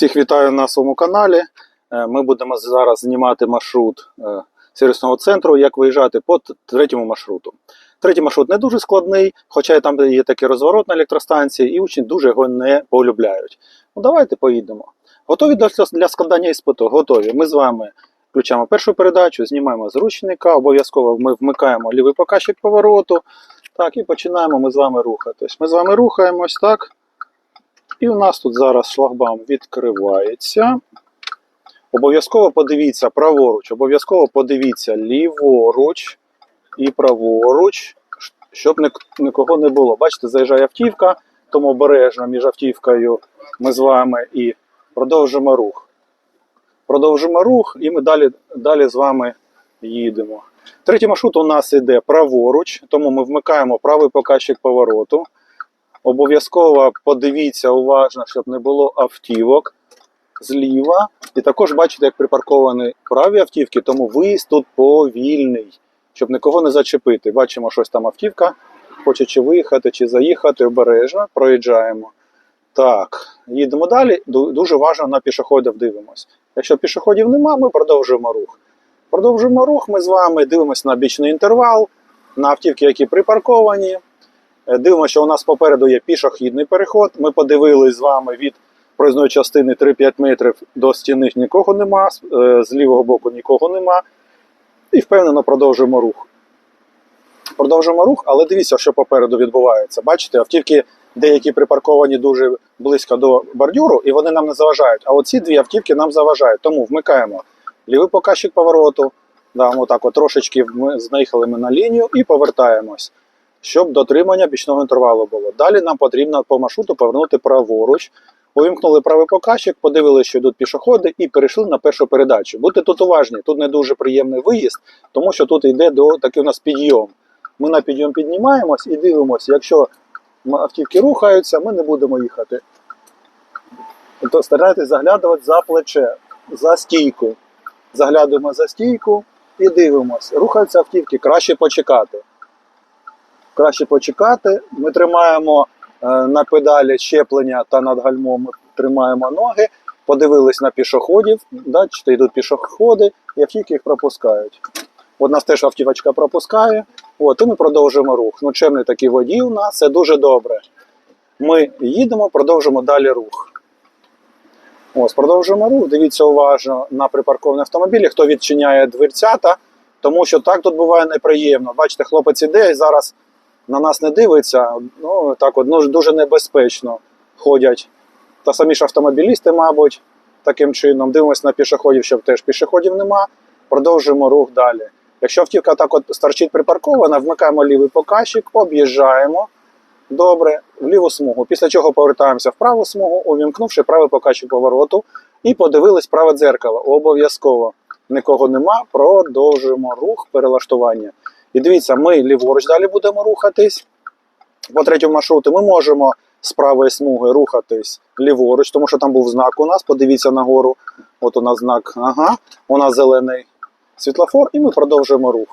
Всіх вітаю на своєму каналі. Е, Ми будемо зараз знімати маршрут е, сервісного центру, як виїжджати по третьому маршруту. Третій маршрут не дуже складний, хоча і там є такий розворот на електростанції, і учні дуже його не полюбляють. Ну давайте поїдемо. Готові для, складання іспиту? Готові. Ми з вами включаємо першу передачу, знімаємо зручника, обов'язково ми вмикаємо лівий показчик повороту. Так, і починаємо ми з вами рухатись. Ми з вами рухаємось, так. І у нас тут зараз шлагбаум відкривається. Обов'язково подивіться праворуч, обов'язково подивіться ліворуч і праворуч, щоб нікого не було. Бачите, заїжджає автівка, тому обережно між автівкою ми з вами і продовжимо рух. Продовжимо рух, і ми далі, далі з вами їдемо. Третій маршрут у нас йде праворуч, тому ми вмикаємо правий показчик повороту. Обов'язково подивіться уважно, щоб не було автівок зліва. І також бачите, як припарковані праві автівки, тому виїзд тут повільний, щоб нікого не зачепити. Бачимо, щось там автівка, хоче чи виїхати, чи заїхати, обережно, проїжджаємо. Так, їдемо далі. Дуже важливо на пішоходів дивимось. Якщо пішоходів нема, ми продовжуємо рух. Продовжуємо рух, ми з вами дивимося на бічний інтервал, на автівки, які припарковані. Е, Дивимося, що у нас попереду є пішохідний переход. Ми подивились з вами від проїзної частини 3-5 метрів до стіни нікого нема, е, з лівого боку нікого нема. І впевнено продовжуємо рух. Продовжуємо рух, але дивіться, що попереду відбувається. Бачите, автівки деякі припарковані дуже близько до бордюру, і вони нам не заважають. А оці дві автівки нам заважають. Тому вмикаємо лівий показчик повороту. Да, отак от трошечки ми знаїхали ми на лінію і повертаємось щоб дотримання бічного інтервалу було. Далі нам потрібно по маршруту повернути праворуч. Увімкнули правий показчик, подивилися, що йдуть пішоходи, і перейшли на першу передачу. Будьте тут уважні, тут не дуже приємний виїзд, тому що тут йде до такий у нас підйом. Ми на підйом піднімаємось і дивимося, якщо автівки рухаються, ми не будемо їхати. Тобто старайтесь заглядувати за плече, за стійку. Заглядуємо за стійку і дивимося. Рухаються автівки, краще почекати краще почекати. Ми тримаємо е, на педалі щеплення та над гальмом тримаємо ноги, подивились на пішоходів, бачите, йдуть пішоходи, і автівки їх пропускають. От нас теж автівочка пропускає, от, і ми продовжуємо рух. Ну, чемний такий водій у нас, це дуже добре. Ми їдемо, продовжимо далі рух. Ось, продовжуємо рух. Дивіться уважно на припарковані автомобілі, хто відчиняє дверцята, тому що так тут буває неприємно. Бачите, хлопець іде і зараз на нас не дивиться, ну так от ну, дуже небезпечно ходять. Та самі ж автомобілісти, мабуть, таким чином. Дивимося на пішоходів, щоб теж пішоходів нема. Продовжуємо рух далі. Якщо автівка так от старчить припаркована, вмикаємо лівий показчик, об'їжджаємо добре в ліву смугу. Після чого повертаємося в праву смугу, увімкнувши правий показчик повороту, і подивились праве дзеркало. Обов'язково нікого нема. Продовжуємо рух перелаштування. І дивіться, ми ліворуч далі будемо рухатись. По третьому маршруту ми можемо з правої смуги рухатись ліворуч, тому що там був знак у нас. Подивіться нагору. От у нас знак, ага, у нас зелений світлофор, і ми продовжуємо рух.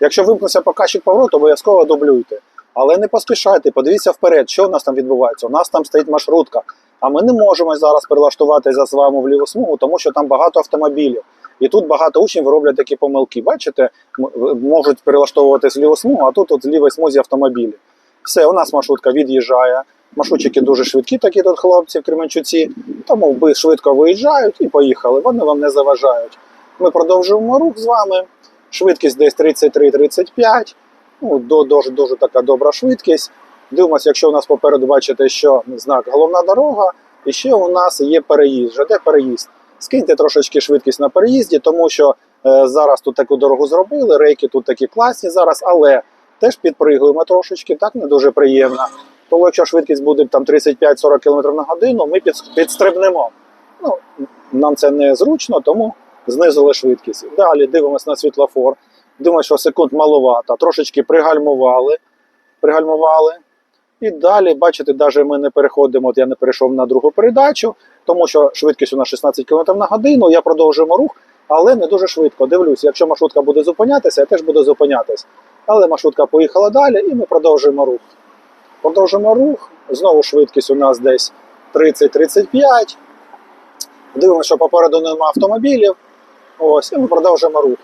Якщо вимкнувся показчик повороту, обов'язково дублюйте. Але не поспішайте, подивіться вперед, що у нас там відбувається. У нас там стоїть маршрутка. А ми не можемо зараз перелаштуватися з вами в ліву смугу, тому що там багато автомобілів. І тут багато учнів роблять такі помилки. Бачите, можуть перелаштовуватись в ліву смугу, а тут от з лівої смузі автомобілі. Все, у нас маршрутка від'їжджає. Маршрутчики дуже швидкі, такі тут хлопці в Кременчуці, тому ви швидко виїжджають і поїхали. Вони вам не заважають. Ми продовжуємо рух з вами. Швидкість десь 33-35. Ну, дуже, дуже така добра швидкість. Дивимося, якщо у нас попереду бачите, що знак головна дорога, і ще у нас є переїзд. Де переїзд? Скиньте трошечки швидкість на переїзді, тому що е, зараз тут таку дорогу зробили, рейки тут такі класні зараз, але теж підпригуємо трошечки, так не дуже приємно. Тому якщо швидкість буде там 35-40 км на годину, ми підстрибнемо. Ну, нам це не зручно, тому знизили швидкість. Далі дивимося на світлофор. Думаю, що секунд маловато. Трошечки пригальмували, пригальмували. І далі, бачите, навіть ми не переходимо, от я не перейшов на другу передачу, тому що швидкість у нас 16 км на годину, я продовжуємо рух. але не дуже швидко. Дивлюсь, якщо маршрутка буде зупинятися, я теж буду зупинятись. Але маршрутка поїхала далі, і ми продовжуємо рух. Продовжуємо рух. Знову швидкість у нас десь 30-35. Дивимося, що попереду немає автомобілів. Ось, і ми продовжуємо рух.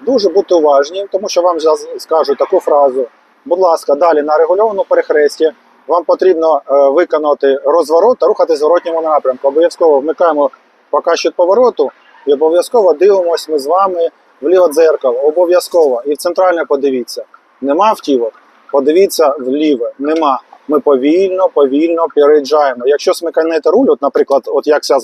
Дуже будьте уважні, тому що вам зараз скажуть таку фразу. Будь ласка, далі на регульованому перехресті вам потрібно е, виконати розворот та рухати в зворотньому напрямку. Обов'язково вмикаємо показчик повороту і обов'язково дивимося ми з вами вліво дзеркало. Обов'язково. І в центральне подивіться. Нема автівок. Подивіться вліво. Нема. Ми повільно, повільно переїжджаємо. Якщо смиканете руль, от, наприклад, от як я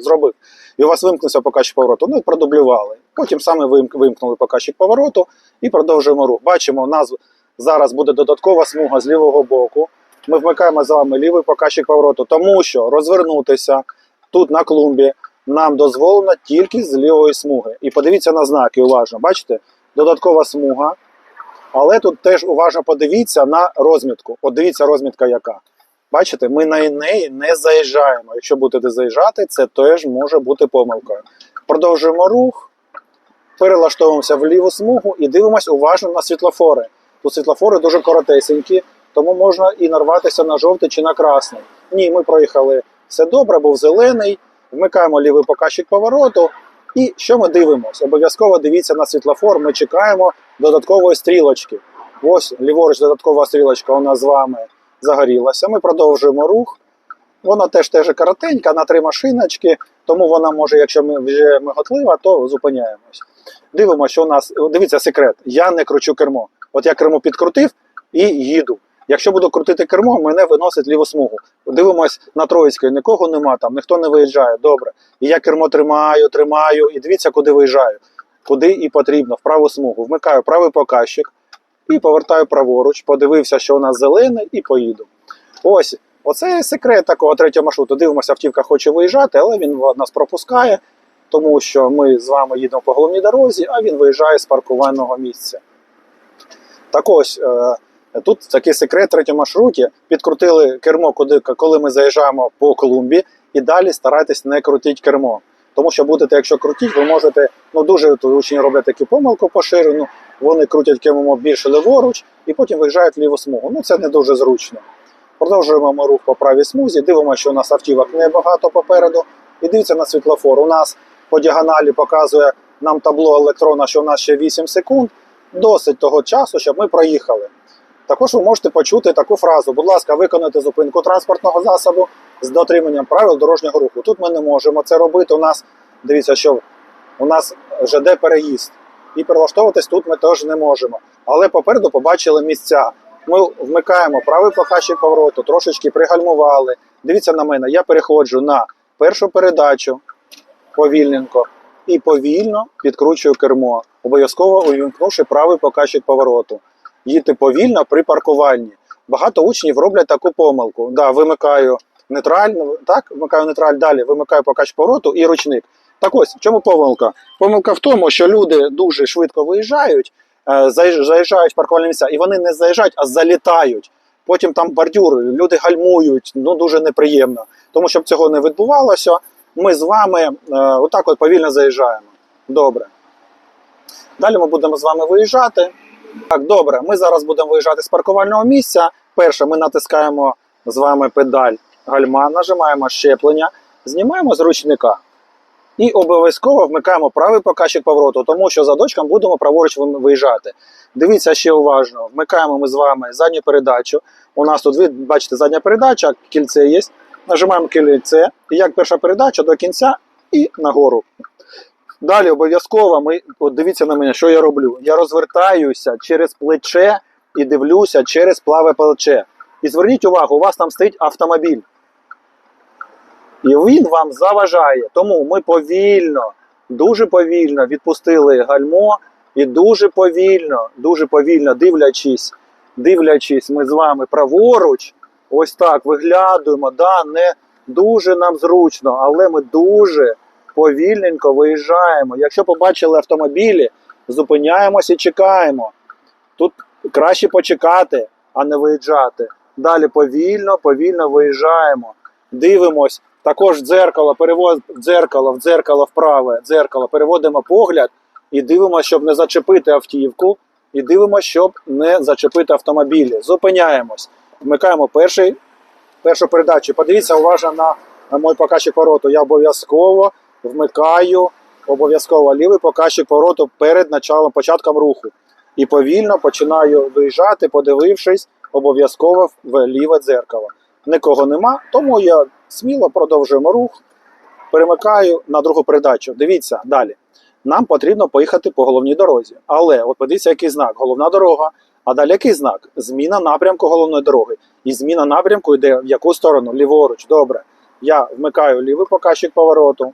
зробив, і у вас вимкнувся показчик повороту, ну і продублювали. Потім саме вимк- вимкнули показчик повороту і продовжуємо рух. Бачимо, у нас зараз буде додаткова смуга з лівого боку. Ми вмикаємо з вами лівий показчик повороту, тому що розвернутися тут на клумбі нам дозволено тільки з лівої смуги. І подивіться на знаки уважно. Бачите, додаткова смуга. Але тут теж уважно подивіться на розмітку. От дивіться, розмітка яка. Бачите, ми на неї не заїжджаємо. Якщо будете заїжджати, це теж може бути помилкою. Продовжуємо рух, перелаштовуємося в ліву смугу і дивимося уважно на світлофори. Тут світлофори дуже коротесенькі, тому можна і нарватися на жовтий чи на красний. Ні, ми проїхали все добре, був зелений. Вмикаємо лівий показчик повороту. І що ми дивимося? Обов'язково дивіться на світлофор. Ми чекаємо додаткової стрілочки. Ось ліворуч додаткова стрілочка у нас з вами загорілася. Ми продовжуємо рух. Вона теж теж коротенька, на три машиночки, тому вона може, якщо ми вже миготлива, то зупиняємось. Дивимося, що у нас. Дивіться секрет. Я не кручу кермо. От я кермо підкрутив і їду. Якщо буду крутити кермо, мене виносить ліву смугу. Дивимось на Троїцької, нікого нема там, ніхто не виїжджає. Добре. І я кермо тримаю, тримаю, і дивіться, куди виїжджаю. Куди і потрібно, в праву смугу. Вмикаю правий показчик і повертаю праворуч. Подивився, що у нас зелене, і поїду. Ось, оце секрет такого третього маршруту. Дивимося, автівка хоче виїжджати, але він нас пропускає, тому що ми з вами їдемо по головній дорозі, а він виїжджає з паркувального місця. Так ось. е, Тут такий секрет в третьому маршруті. Підкрутили кермо, коли ми заїжджаємо по клумбі, і далі старайтесь не крутити кермо. Тому що будете, якщо крутіть, ви можете, ну дуже учні роблять таку помилку поширену, вони крутять кермо більше ліворуч і потім виїжджають в ліву смугу. Ну це не дуже зручно. Продовжуємо ми рух по правій смузі, дивимося, що у нас автівок небагато попереду. І дивіться на світлофор. У нас по діагоналі показує нам табло електрона, що у нас ще 8 секунд. Досить того часу, щоб ми проїхали. Також ви можете почути таку фразу: будь ласка, виконайте зупинку транспортного засобу з дотриманням правил дорожнього руху. Тут ми не можемо це робити. У нас дивіться, що у нас ЖД переїзд. І прилаштовуватись тут ми теж не можемо. Але попереду побачили місця. Ми вмикаємо правий показчик повороту, трошечки пригальмували. Дивіться на мене, я переходжу на першу передачу повільненько і повільно підкручую кермо, обов'язково увімкнувши правий показчик повороту їти повільно при паркуванні. Багато учнів роблять таку помилку. Да, вимикаю нейтраль, так, вимикаю нейтраль, далі вимикаю покач повороту і ручник. Так ось, в чому помилка? Помилка в тому, що люди дуже швидко виїжджають, е, заїжджають в паркувальні місця, і вони не заїжджають, а залітають. Потім там бордюри, люди гальмують, ну дуже неприємно. Тому щоб цього не відбувалося, ми з вами е, отак от повільно заїжджаємо. Добре. Далі ми будемо з вами виїжджати. Так, добре, ми зараз будемо виїжджати з паркувального місця. Перше, ми натискаємо з вами педаль гальма, нажимаємо щеплення, знімаємо з ручника. І обов'язково вмикаємо правий показчик повороту, тому що за дочком будемо праворуч виїжджати. Дивіться ще уважно. Вмикаємо ми з вами задню передачу. У нас тут, ви бачите, задня передача, кільце є. Нажимаємо кільце, як перша передача до кінця і нагору. Далі обов'язково ми от дивіться на мене, що я роблю. Я розвертаюся через плече і дивлюся через плаве плече. І зверніть увагу, у вас там стоїть автомобіль. І він вам заважає. Тому ми повільно, дуже повільно відпустили гальмо і дуже повільно, дуже повільно дивлячись, дивлячись, ми з вами праворуч, ось так виглядуємо. Да, не дуже нам зручно, але ми дуже повільненько виїжджаємо. Якщо побачили автомобілі, зупиняємося і чекаємо. Тут краще почекати, а не виїжджати. Далі повільно, повільно виїжджаємо. Дивимось, Також дзеркало, перевод дзеркало в дзеркало вправе, дзеркало, переводимо погляд і дивимося, щоб не зачепити автівку, і дивимося, щоб не зачепити автомобілі. Зупиняємось. Вмикаємо перший, першу передачу. Подивіться уважно на, мій показчик повороту. Я обов'язково вмикаю обов'язково лівий показчик повороту перед началом, початком руху. І повільно починаю виїжджати, подивившись обов'язково в ліве дзеркало. Нікого нема, тому я сміло продовжуємо рух, перемикаю на другу передачу. Дивіться далі. Нам потрібно поїхати по головній дорозі. Але от подивіться, який знак. Головна дорога. А далі який знак? Зміна напрямку головної дороги. І зміна напрямку йде в яку сторону? Ліворуч. Добре. Я вмикаю лівий показчик повороту,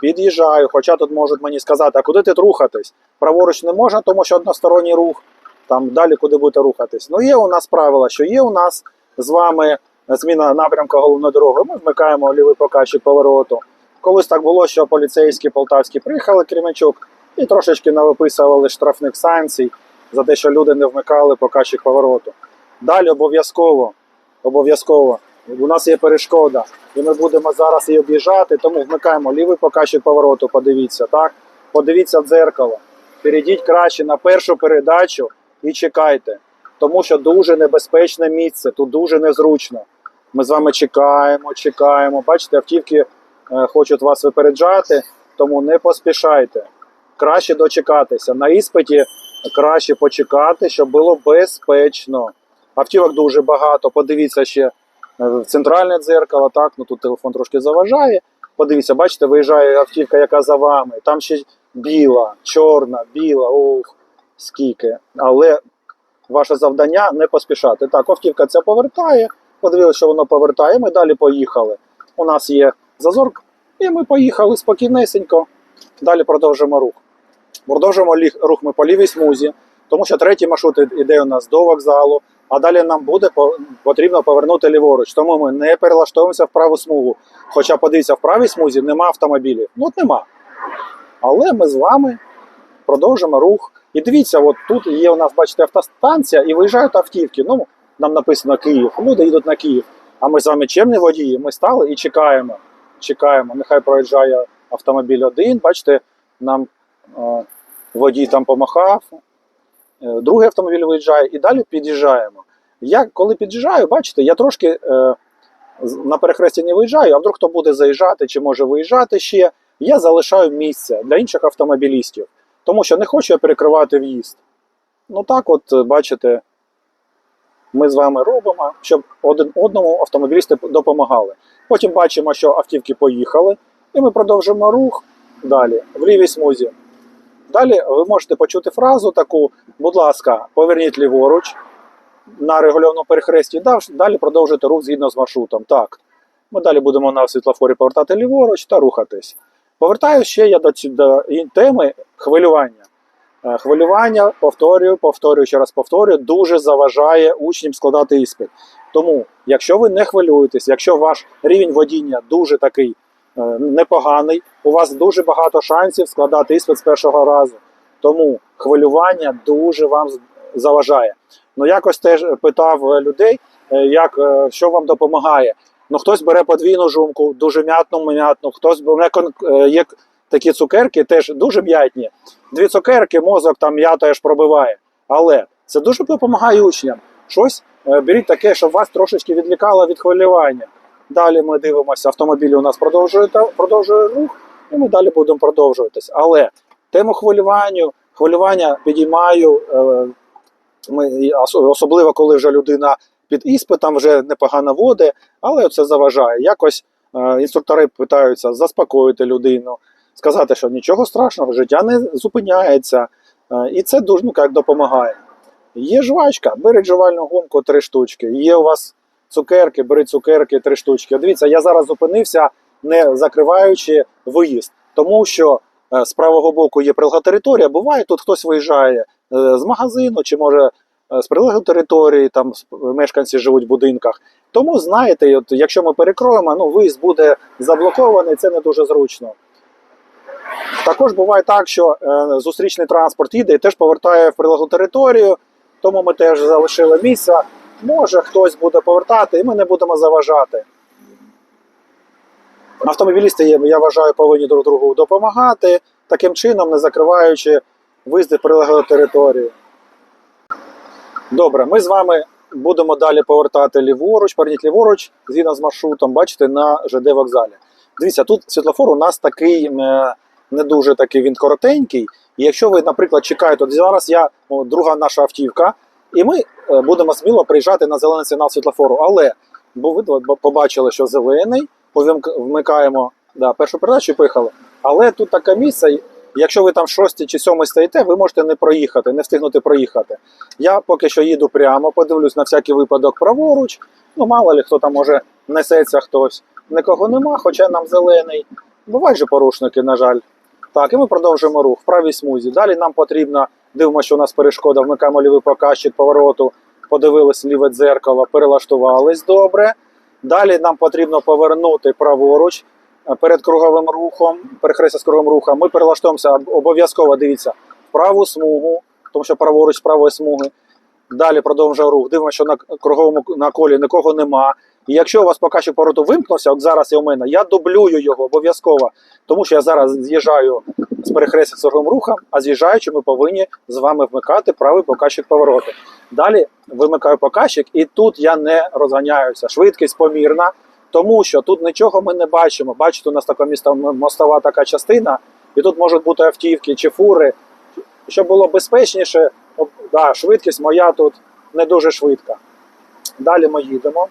під'їжджаю, хоча тут можуть мені сказати, а куди ти рухатись? Праворуч не можна, тому що односторонній рух. Там далі куди будете рухатись. Ну є у нас правила, що є у нас з вами зміна напрямку головної дороги. Ми вмикаємо лівий показчик повороту. Колись так було, що поліцейські полтавські приїхали Кременчук і трошечки навиписували штрафних санкцій за те, що люди не вмикали показчик повороту. Далі обов'язково, обов'язково, у нас є перешкода, і ми будемо зараз її об'їжджати, тому вмикаємо лівий показчик повороту, подивіться, так? Подивіться в дзеркало. Перейдіть краще на першу передачу і чекайте, тому що дуже небезпечне місце, тут дуже незручно. Ми з вами чекаємо, чекаємо. Бачите, автівки е, хочуть вас випереджати, тому не поспішайте. Краще дочекатися. На іспиті краще почекати, щоб було безпечно. Автівок дуже багато. Подивіться ще центральне дзеркало. Так, ну тут телефон трошки заважає. Подивіться, бачите, виїжджає автівка, яка за вами. Там ще біла, чорна, біла, ох, скільки. Але ваше завдання не поспішати. Так, автівка ця повертає. Подивилися, що воно повертає. Ми далі поїхали. У нас є зазор, і ми поїхали спокійнесенько. Далі продовжимо рух. Продовжуємо лі- рух ми по лівій смузі, тому що третій маршрут іде у нас до вокзалу, а далі нам буде потрібно повернути ліворуч. Тому ми не перелаштовуємося в праву смугу. Хоча, подивіться, в правій смузі нема автомобілів. Ну, нема. Але ми з вами продовжимо рух. І дивіться, от тут є у нас, бачите, автостанція і виїжджають автівки. Ну, нам написано Київ. Люди їдуть на Київ. А ми з вами чемні водії. Ми стали і чекаємо. Чекаємо. Нехай проїжджає автомобіль один. Бачите, нам е, водій там помахав. Е, другий автомобіль виїжджає і далі під'їжджаємо. Я коли під'їжджаю, бачите, я трошки е, на перехресті не виїжджаю, а вдруг хто буде заїжджати чи може виїжджати ще. Я залишаю місце для інших автомобілістів, тому що не хочу я перекривати в'їзд. Ну так, от е, бачите, ми з вами робимо, щоб один одному автомобілісти допомагали. Потім бачимо, що автівки поїхали, і ми продовжимо рух далі, в лівій смузі. Далі ви можете почути фразу таку: будь ласка, поверніть ліворуч на регульованому перехресті, далі продовжуйте рух згідно з маршрутом. Так. Ми далі будемо на світлофорі повертати ліворуч та рухатись. Повертаю ще я до, до теми хвилювання. Е, Хвилювання, повторюю, повторюю, ще раз повторюю, дуже заважає учням складати іспит. Тому, якщо ви не хвилюєтесь, якщо ваш рівень водіння дуже такий непоганий, у вас дуже багато шансів складати іспит з першого разу. Тому хвилювання дуже вам заважає. Ну, якось теж питав е, людей, е, як, е, що вам допомагає. Ну, хтось бере подвійну жумку, дуже м'ятну, м'ятну, хтось бере е, є такі цукерки, теж дуже м'ятні. Дві цукерки, мозок там м'ято аж пробиває. Але це дуже допомагає учням. Щось е, беріть таке, щоб вас трошечки відлікало від хвилювання. Далі ми дивимося, автомобілі у нас продовжує, та- продовжує рух, і ми далі будемо продовжуватись. Але тему хвилювання, хвилювання підіймаю. е, Ми, особливо, коли вже людина під іспитом вже непогано водить, але це заважає. Якось е, інструктори питаються заспокоїти людину, сказати, що нічого страшного, життя не зупиняється. Е, і це дуже ну, як допомагає. Є жвачка, беріть жувальну гумку три штучки. Є у вас цукерки, беріть цукерки три штучки. Дивіться, я зараз зупинився, не закриваючи виїзд, тому що е, з правого боку є прилегла територія. Буває, тут хтось виїжджає е, з магазину, чи може е, з прилеглої території, там мешканці живуть в будинках. Тому знаєте, от, якщо ми перекроємо, ну виїзд буде заблокований, це не дуже зручно. Також буває так, що е, зустрічний транспорт їде і теж повертає в прилеглу територію, тому ми теж залишили місце. Може хтось буде повертати, і ми не будемо заважати. Автомобілісти, я вважаю, повинні друг другу допомагати, таким чином, не закриваючи виїзди прилеглої території. Добре, ми з вами будемо далі повертати ліворуч, поверніть ліворуч, згідно з маршрутом, бачите, на ЖД вокзалі. Дивіться, тут світлофор у нас такий не дуже такий, він коротенький. І якщо ви, наприклад, чекаєте, от зараз я, о, друга наша автівка, і ми е, будемо сміло приїжджати на зелений сигнал світлофору. Але бо ви побачили, що зелений, вмикаємо да, першу передачу і поїхали. Але тут таке місце, якщо ви там шостій чи сьомий стоїте, ви можете не проїхати, не встигнути проїхати. Я поки що їду прямо, подивлюсь на всякий випадок праворуч. Ну, мало ли хто там може несеться хтось. Нікого нема, хоча нам зелений. Бувають же порушники, на жаль. Так, і ми продовжуємо рух в правій смузі. Далі нам потрібно, дивимося, що у нас перешкода, вмикаємо лівий показчик повороту, подивились ліве дзеркало, перелаштувались добре. Далі нам потрібно повернути праворуч е, перед круговим рухом, перехрестя з круговим рухом. Ми перелаштуємося об- обов'язково, дивіться, в праву смугу, тому що праворуч правої смуги. Далі продовжує рух. Дивимося, що на круговому на колі нікого нема. І якщо у вас показчик повороту вимкнувся, от зараз і у мене, я дублюю його обов'язково, тому що я зараз з'їжджаю з перехрестя з круговим рухом, а з'їжджаючи, ми повинні з вами вмикати правий показчик повороту. Далі вимикаю показчик, і тут я не розганяюся. Швидкість помірна, тому що тут нічого ми не бачимо. Бачите, у нас така мостова така частина, і тут можуть бути автівки чи фури. Щоб було безпечніше, да, швидкість моя тут не дуже швидка. Далі ми їдемо.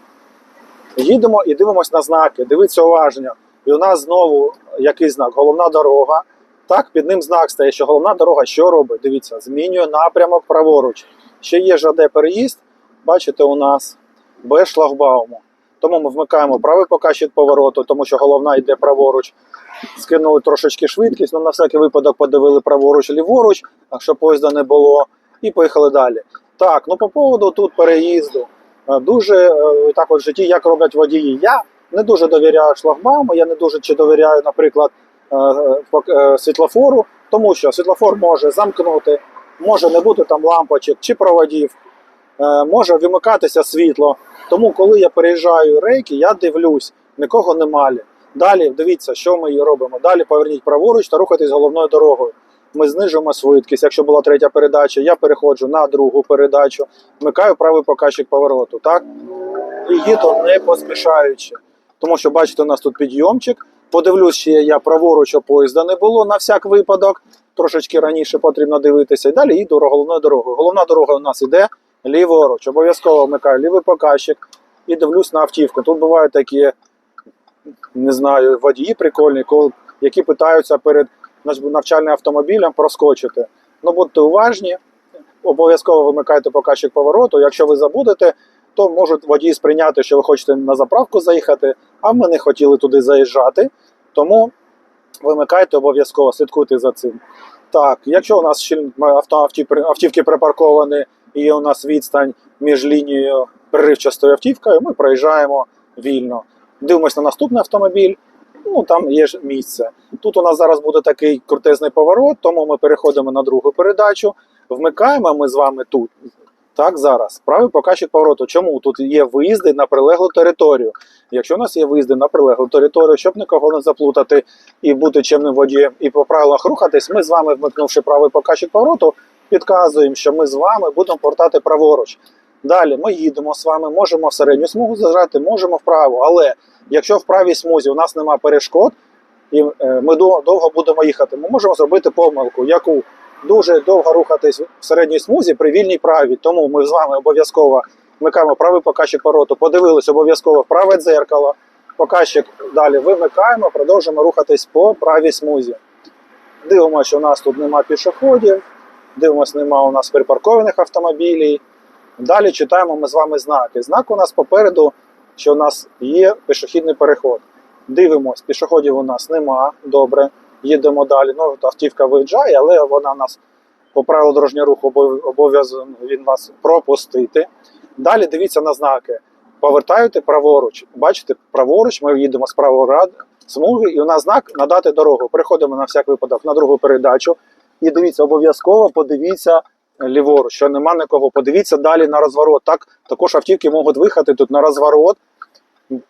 Їдемо і дивимося на знаки. Дивіться уважно. І у нас знову який знак? Головна дорога. Так, під ним знак стає, що головна дорога що робить? Дивіться, змінює напрямок праворуч. Ще є ЖД переїзд, бачите, у нас без шлагбауму. Тому ми вмикаємо правий показчик повороту, тому що головна йде праворуч. Скинули трошечки швидкість, ну на всякий випадок подивили праворуч ліворуч, щоб поїзда не було, і поїхали далі. Так, ну по поводу тут переїзду. Е, Дуже е, так от в житті, як роблять водії. Я не дуже довіряю шлагбауму, я не дуже чи довіряю, наприклад, е, світлофору, тому що світлофор може замкнути, може не бути там лампочок чи проводів, може вимикатися світло. Тому, коли я переїжджаю рейки, я дивлюсь, нікого немає. Далі дивіться, що ми робимо. Далі поверніть праворуч та рухайтесь головною дорогою. Ми знижуємо швидкість. Якщо була третя передача, я переходжу на другу передачу, вмикаю правий показчик повороту. Так? І їду не поспішаючи. Тому що, бачите, у нас тут підйомчик. Подивлюсь, ще я праворуч, поїзда не було на всяк випадок. Трошечки раніше потрібно дивитися. І далі їду головною дорогою. Головна дорога у нас іде ліворуч. Обов'язково вмикаю лівий показчик і дивлюсь на автівку. Тут бувають такі, не знаю, водії прикольні, які питаються перед навчальним автомобілем проскочити. Ну будьте уважні, обов'язково вимикайте показчик повороту. Якщо ви забудете, то можуть водії сприйняти, що ви хочете на заправку заїхати, а ми не хотіли туди заїжджати. Тому вимикайте обов'язково, слідкуйте за цим. Так, якщо у нас автівки, припарковані і у нас відстань між лінією переривчастою автівкою, ми проїжджаємо вільно. Дивимося на наступний автомобіль, ну там є ж місце. Тут у нас зараз буде такий крутезний поворот, тому ми переходимо на другу передачу, вмикаємо ми з вами тут. Так, зараз. Правий показчик повороту. Чому? Тут є виїзди на прилеглу територію. Якщо у нас є виїзди на прилеглу територію, щоб нікого не заплутати і бути чемним водієм, і по правилах рухатись, ми з вами, вмикнувши правий показчик повороту, підказуємо, що ми з вами будемо повертати праворуч. Далі ми їдемо з вами, можемо в середню смугу зажати, можемо вправо. Але якщо в правій смузі у нас немає перешкод, і е, ми довго будемо їхати, ми можемо зробити помилку, яку дуже довго рухатись в середній смузі при вільній праві. Тому ми з вами обов'язково вмикаємо правий показчик повороту, подивились обов'язково праве дзеркало, показчик далі вимикаємо, продовжуємо рухатись по правій смузі. Дивимося, що у нас тут нема пішоходів, дивимося, нема у нас припаркованих автомобілів. Далі читаємо ми з вами знаки. Знак у нас попереду, що у нас є пішохідний переход. Дивимось, пішоходів у нас нема. Добре, їдемо далі. Ну, автівка виїжджає, але вона нас по правилу дорожнього руху обов- обов'язаний він вас пропустити. Далі дивіться на знаки. Повертаєте праворуч. Бачите, праворуч ми їдемо з правої рад смуги, і у нас знак надати дорогу. Переходимо на всяк випадок на другу передачу. І дивіться, обов'язково подивіться ліворуч, що нема нікого. Подивіться далі на розворот. Так, також автівки можуть виїхати тут на розворот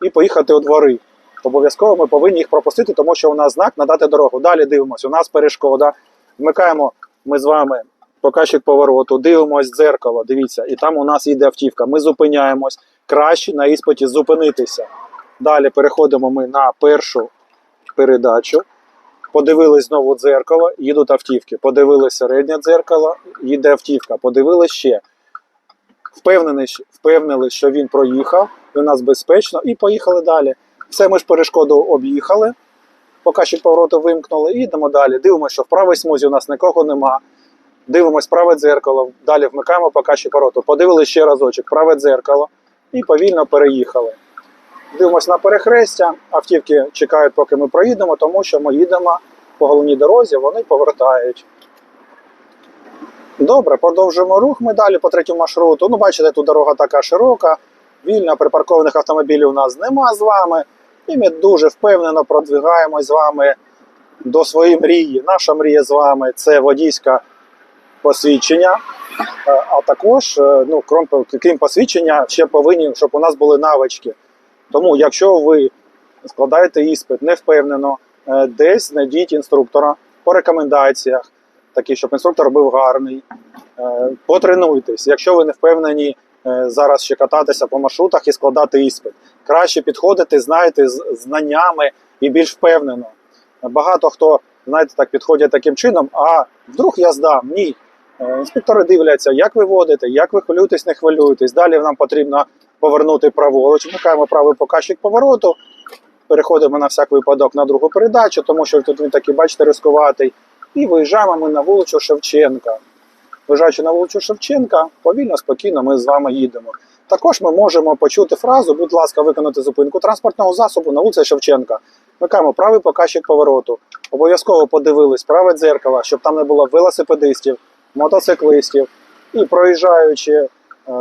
і поїхати у двори. Обов'язково ми повинні їх пропустити, тому що у нас знак надати дорогу. Далі дивимося, у нас перешкода. Вмикаємо ми з вами показчик повороту, дивимось дзеркало, дивіться, і там у нас йде автівка. Ми зупиняємось. Краще на іспиті зупинитися. Далі переходимо ми на першу передачу. Подивились знову дзеркало, їдуть автівки. Подивились середнє дзеркало, їде автівка. Подивились ще. Впевнений, впевнили, що він проїхав, і у нас безпечно, і поїхали далі. Все, ми ж перешкоду об'їхали, показчик повороту вимкнули, і йдемо далі. Дивимося, що в правій смузі у нас нікого нема. Дивимось праве дзеркало, далі вмикаємо показчик повороту. Подивилися ще разочок, праве дзеркало і повільно переїхали. Дивимось на перехрестя, автівки чекають, поки ми проїдемо, тому що ми їдемо по головній дорозі, вони повертають. Добре, продовжуємо рух. Ми далі по третьому маршруту. Ну, бачите, тут дорога така широка, вільна, припаркованих автомобілів у нас нема з вами. І ми дуже впевнено продвигаємось з вами до своєї мрії. Наша мрія з вами це водійське посвідчення. Е, А також, е, ну, крім посвідчення, ще повинні, щоб у нас були навички. Тому, якщо ви складаєте іспит не впевнено, е, десь знайдіть інструктора по рекомендаціях, такий, щоб інструктор був гарний. Е, Потренуйтесь. Якщо ви не впевнені е, зараз ще кататися по маршрутах і складати іспит, краще підходити, знаєте, з знаннями і більш впевнено. Багато хто, знаєте, так підходять таким чином, а вдруг я здам? Ні. Інспектори дивляться, як ви водите, як ви хвилюєтесь, не хвилюєтесь. Далі нам потрібно повернути праворуч, вмикаємо правий показчик повороту, переходимо на всяк випадок на другу передачу, тому що тут він такий, бачите, рискуватий. І виїжджаємо ми на вулицю Шевченка. Виїжджаючи на вулицю Шевченка, повільно, спокійно ми з вами їдемо. Також ми можемо почути фразу, будь ласка, виконати зупинку транспортного засобу на вулиці Шевченка. Вмикаємо правий показчик повороту. Обов'язково подивились праве дзеркало, щоб там не було велосипедистів, мотоциклистів. І проїжджаючи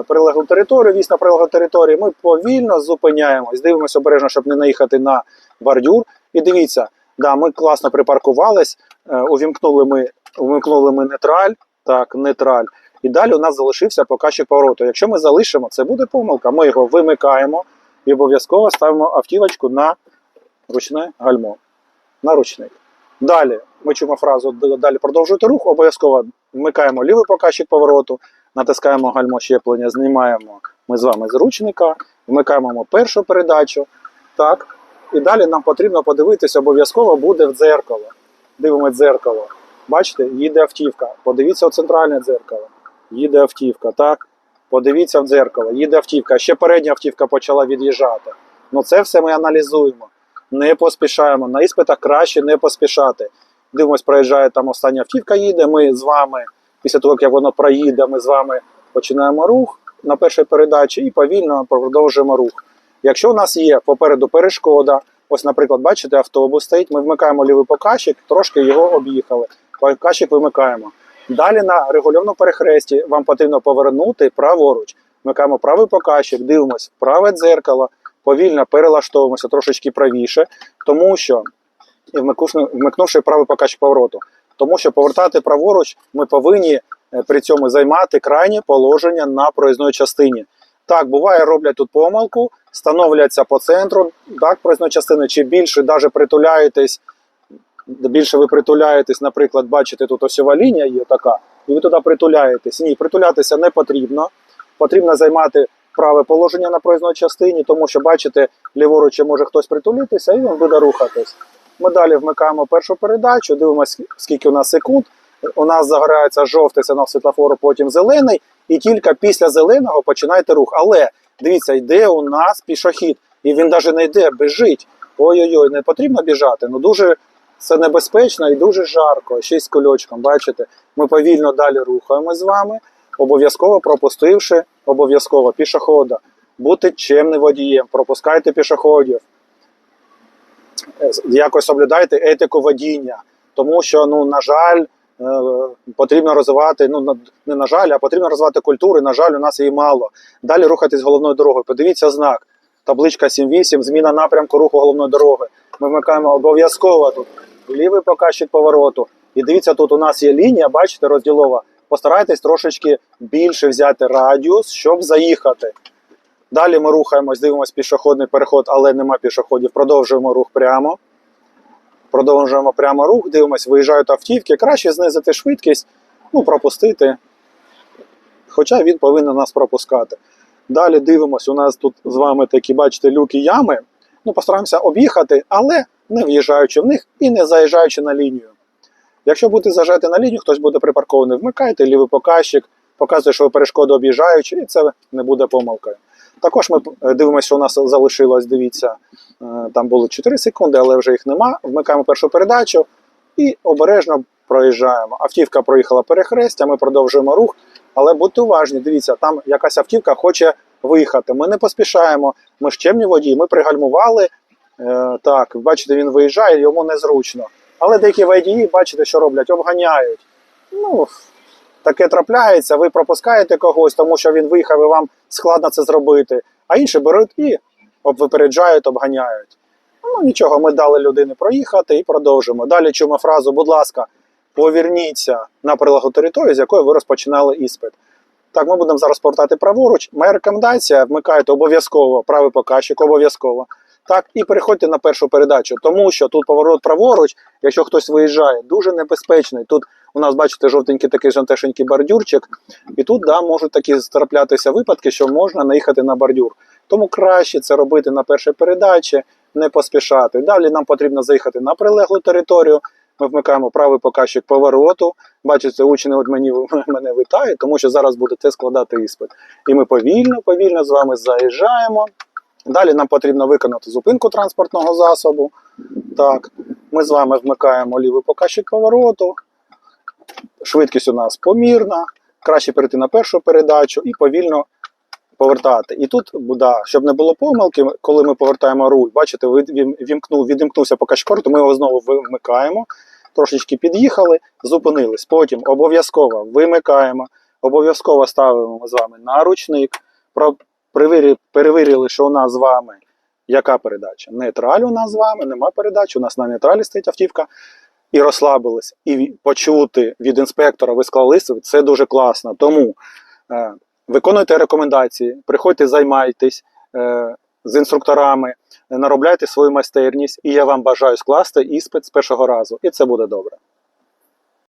прилеглу територію, вісь на прилеглу території, ми повільно зупиняємось, дивимося обережно, щоб не наїхати на бордюр. І дивіться, да, ми класно припаркувались, е, увімкнули ми, увімкнули ми нейтраль, так, нейтраль. І далі у нас залишився показчик повороту. Якщо ми залишимо, це буде помилка. Ми його вимикаємо і обов'язково ставимо автівочку на ручне гальмо. На ручник. Далі ми чуємо фразу далі продовжуйте рух. Обов'язково вмикаємо лівий показчик повороту, натискаємо гальмо щеплення, знімаємо ми з вами з ручника, вмикаємо першу передачу. Так. І далі нам потрібно подивитися, обов'язково буде в дзеркало. Дивимось дзеркало. Бачите, їде автівка. Подивіться у центральне дзеркало. Їде автівка, так? Подивіться в дзеркало, їде автівка. Ще передня автівка почала від'їжджати. Ну це все ми аналізуємо. Не поспішаємо. На іспитах краще не поспішати. Дивимось, проїжджає там остання автівка, їде. Ми з вами, після того, як воно проїде, ми з вами починаємо рух на першій передачі і повільно продовжуємо рух. Якщо у нас є попереду перешкода, ось, наприклад, бачите, автобус стоїть, ми вмикаємо лівий показчик, трошки його об'їхали. Показчик вимикаємо. Далі на регульовному перехресті вам потрібно повернути праворуч. Вмикаємо правий показчик, дивимось праве дзеркало, повільно перелаштовуємося трошечки правіше, тому що вмикнувши- правий показчик повороту. Тому що повертати праворуч ми повинні е, при цьому займати крайнє положення на проїзної частині. Так, буває, роблять тут помилку, становляться по центру так, проїзної частини, чи більше навіть притуляєтесь, більше ви притуляєтесь, наприклад, бачите, тут осьова лінія є така, і ви туди притуляєтесь. Ні, притулятися не потрібно. Потрібно займати праве положення на проїзній частині, тому що, бачите, ліворуч може хтось притулитися і він буде рухатись. Ми далі вмикаємо першу передачу, дивимося, скільки у нас секунд. У нас загорається жовтий сигнал світлофору, потім зелений, і тільки після зеленого починаєте рух. Але дивіться, йде у нас пішохід, і він навіть не йде, біжить. Ой-ой-ой, не потрібно біжати. Ну дуже це небезпечно і дуже жарко. Ще й з кульочком. Бачите, ми повільно далі рухаємось з вами, обов'язково пропустивши обов'язково пішохода. Бути чемним водієм, пропускайте пішоходів. Якось соблюдайте етику водіння, тому що, ну, на жаль, е, потрібно розвивати, ну, не на жаль, а потрібно розвивати культуру. На жаль, у нас її мало. Далі рухатись головною дорогою. Подивіться знак. Табличка 7.8, зміна напрямку руху головної дороги. Ми вмикаємо обов'язково тут лівий показчик повороту. І дивіться, тут у нас є лінія, бачите, розділова. Постарайтесь трошечки більше взяти радіус, щоб заїхати. Далі ми рухаємось, дивимося пішохідний переход, але нема пішоходів. Продовжуємо рух прямо. Продовжуємо прямо рух, дивимося, виїжджають автівки. Краще знизити швидкість, ну, пропустити. Хоча він повинен нас пропускати. Далі дивимося, у нас тут з вами такі, бачите, люки ями. Ну, постараємося об'їхати, але не в'їжджаючи в них і не заїжджаючи на лінію. Якщо будете заїжджати на лінію, хтось буде припаркований, вмикайте лівий показчик, показує, що ви перешкоду об'їжджаючи, і це не буде помилкою. Також ми е, дивимося, що у нас залишилось, дивіться, е, там було 4 секунди, але вже їх нема. Вмикаємо першу передачу і обережно проїжджаємо. Автівка проїхала перехрестя, ми продовжуємо рух, але будьте уважні, дивіться, там якась автівка хоче виїхати. Ми не поспішаємо, ми ж чемні водії, ми пригальмували. Е, так, бачите, він виїжджає, йому незручно. Але деякі водії, бачите, що роблять, обганяють. Ну, таке трапляється, ви пропускаєте когось, тому що він виїхав і вам складно це зробити. А інші беруть і випереджають, обганяють. Ну нічого, ми дали людині проїхати і продовжимо. Далі чуємо фразу, будь ласка, поверніться на прилеглу територію, з якої ви розпочинали іспит. Так, ми будемо зараз повертати праворуч. Моя рекомендація вмикайте обов'язково правий показчик, обов'язково. Так, і переходьте на першу передачу, тому що тут поворот праворуч, якщо хтось виїжджає, дуже небезпечний. Тут у нас, бачите, жовтенький такий жантешенький бордюрчик, і тут да, можуть такі траплятися випадки, що можна наїхати на бордюр. Тому краще це робити на першій передачі, не поспішати. Далі нам потрібно заїхати на прилеглу територію. Ми вмикаємо правий показчик повороту. Бачите, учні от мені мене вітають, тому що зараз будете складати іспит. І ми повільно, повільно з вами заїжджаємо. Далі нам потрібно виконати зупинку транспортного засобу. Так, ми з вами вмикаємо лівий показчик повороту. Швидкість у нас помірна. Краще перейти на першу передачу і повільно повертати. І тут, да, щоб не було помилки, коли ми повертаємо руль, бачите, вімкнув, відімкнувся показчик повороту, ми його знову вимикаємо. Трошечки під'їхали, зупинились. Потім обов'язково вимикаємо, обов'язково ставимо з вами на ручник. Перевірили, що у нас з вами яка передача? Нейтраль у нас з вами, нема передачі, у нас на нейтралі стоїть автівка. І розслабились, і почути від інспектора, ви склали це дуже класно. Тому е, виконуйте рекомендації, приходьте, займайтесь е, з інструкторами, наробляйте свою майстерність, і я вам бажаю скласти іспит з першого разу, і це буде добре.